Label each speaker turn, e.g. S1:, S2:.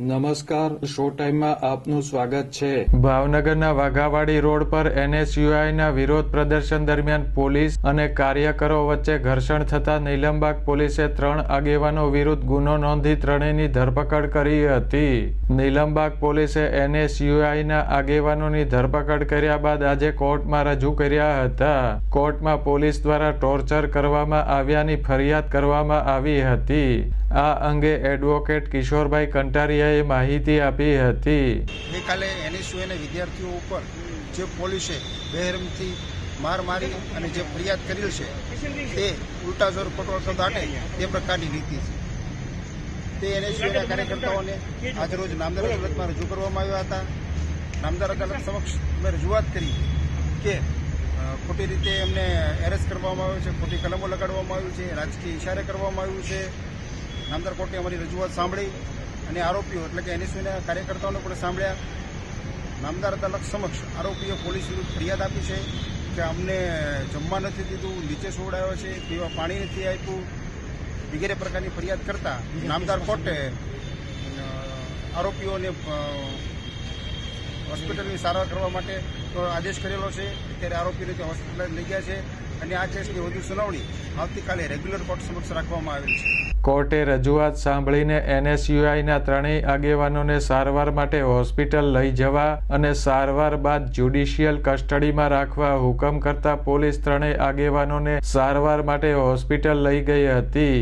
S1: નમસ્કાર, શો ટાઈમમાં આપનું સ્વાગત છે.
S2: ભાવનગરના વાઘાવાડી રોડ પર એનએસયુઆઈના વિરોધ પ્રદર્શન દરમિયાન પોલીસ અને કાર્યકરો વચ્ચે ઘર્ષણ થતા નીલમબાગ પોલીસે ત્રણ આગેવાનો વિરુદ્ધ ગુનો નોંધી ત્રણેયની ધરપકડ કરી હતી. નીલમબાગ પોલીસે એનએસયુઆઈના આગેવાનોની ધરપકડ કર્યા બાદ આજે કોર્ટમાં રજૂ કર્યા હતા. કોર્ટમાં પોલીસ દ્વારા ટોર્ચર કરવામાં આવ્યાની ફરિયાદ કરવામાં આવી હતી. આ અંગે એડવોકેટ કિશોરભાઈ કંટારિયાએ માહિતી આપી હતી.
S3: ગઈકાલે એનએસયુએના વિદ્યાર્થીઓ ઉપર જે પોલીસે બેરમથી માર મારી અને જે ફરિયાદ કરેલ છે, તે ઉલટા જોર પટોળ દાટે તે પ્રકારની નીતિ છે. તે એનએસયુના કાર્યકર્તાઓને આજરોજ નામદાર અદાલતમાં રજૂ કરવામાં આવ્યા હતા. નામદાર અદાલત સમક્ષ અમે રજૂઆત કરી કે ખોટી રીતે એમને એરેસ્ટ કરવામાં આવ્યો છે, ખોટી કલમો લગાડવામાં આવ્યું છે, રાજકીય ઇશારે કરવામાં આવ્યું છે. નામદાર કોર્ટે અમારી રજૂઆત સાંભળી અને આરોપીઓ એટલે કે એનએસયુના કાર્યકર્તાઓને પણ સાંભળ્યા. નામદાર અદાલત સમક્ષ આરોપીઓ પોલીસ વિરુદ્ધ ફરિયાદ આપી છે કે અમને જમવા નથી દીધું, નીચે સોવડાવ્યો છે, પીવા પાણી નથી આપ્યું, વગેરે પ્રકારની ફરિયાદ કરતા નામદાર કોર્ટે આરોપીઓને હોસ્પિટલની સારવાર કરવા માટે આદેશ કરેલો છે. અત્યારે આરોપીને ત્યાં હોસ્પિટલ લઈ ગયા છે. અને આ કેસની વધુ સુનાવણી આવતીકાલે રેગ્યુલર કોર્ટ સમક્ષ રાખવામાં આવેલ છે.
S2: કોર્ટે રજૂઆત સાંભળીને એનએસયુઆઈના ત્રણેય આગેવાનોને સારવાર માટે હોસ્પિટલ લઈ જવા અને સારવાર બાદ જ્યુડિશિયલ કસ્ટડીમાં રાખવા હુકમ કરતા પોલીસ ત્રણેય આગેવાનોને સારવાર માટે હોસ્પિટલ લઈ ગઈ હતી.